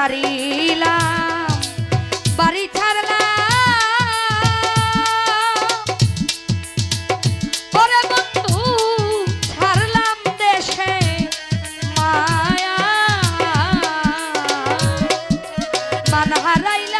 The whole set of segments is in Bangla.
ছাড়িলাম বাড়ি ছাড়লাম। ওরে বন্ধু ছাড়লাম দেশে মায়া। মান হারাইলাম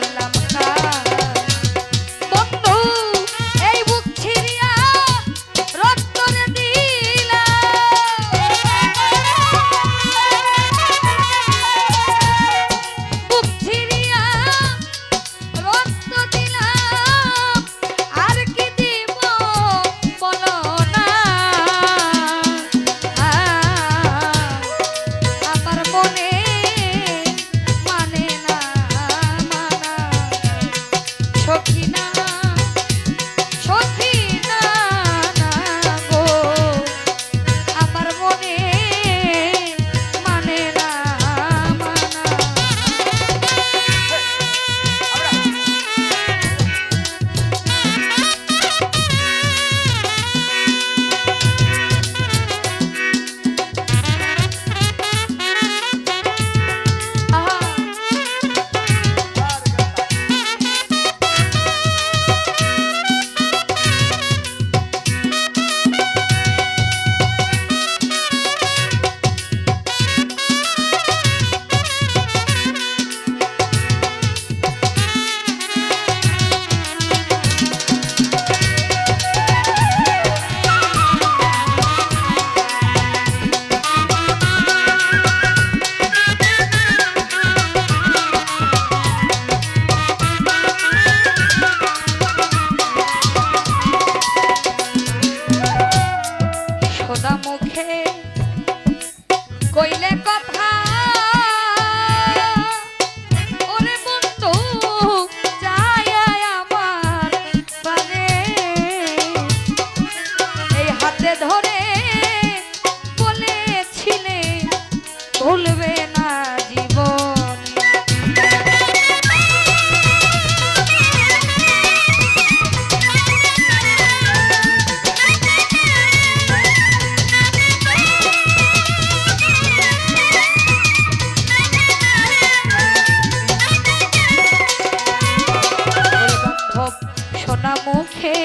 মুখে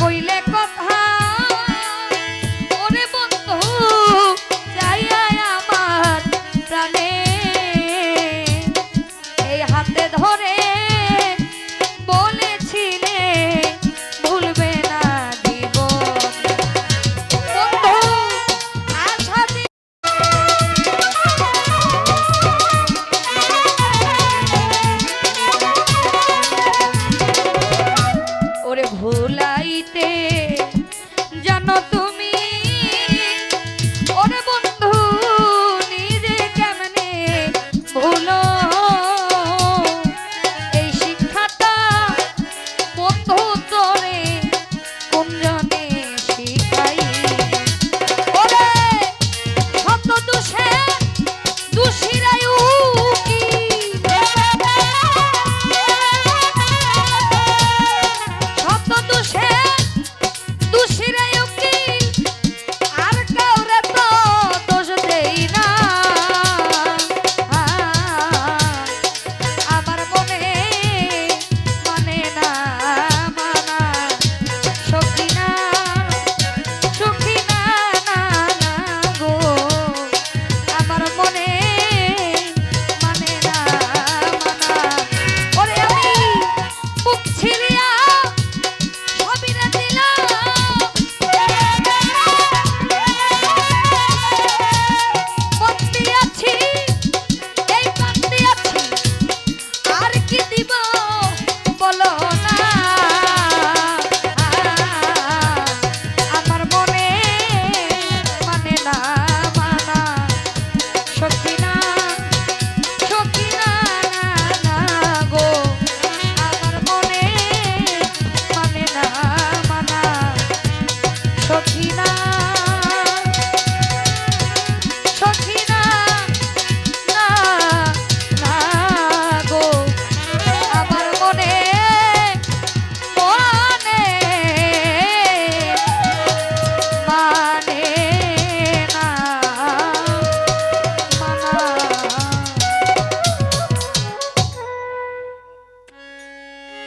কইলে কথা মনে বন্ধু যাইয়া আমার প্রাণে। এই হাতে ধরে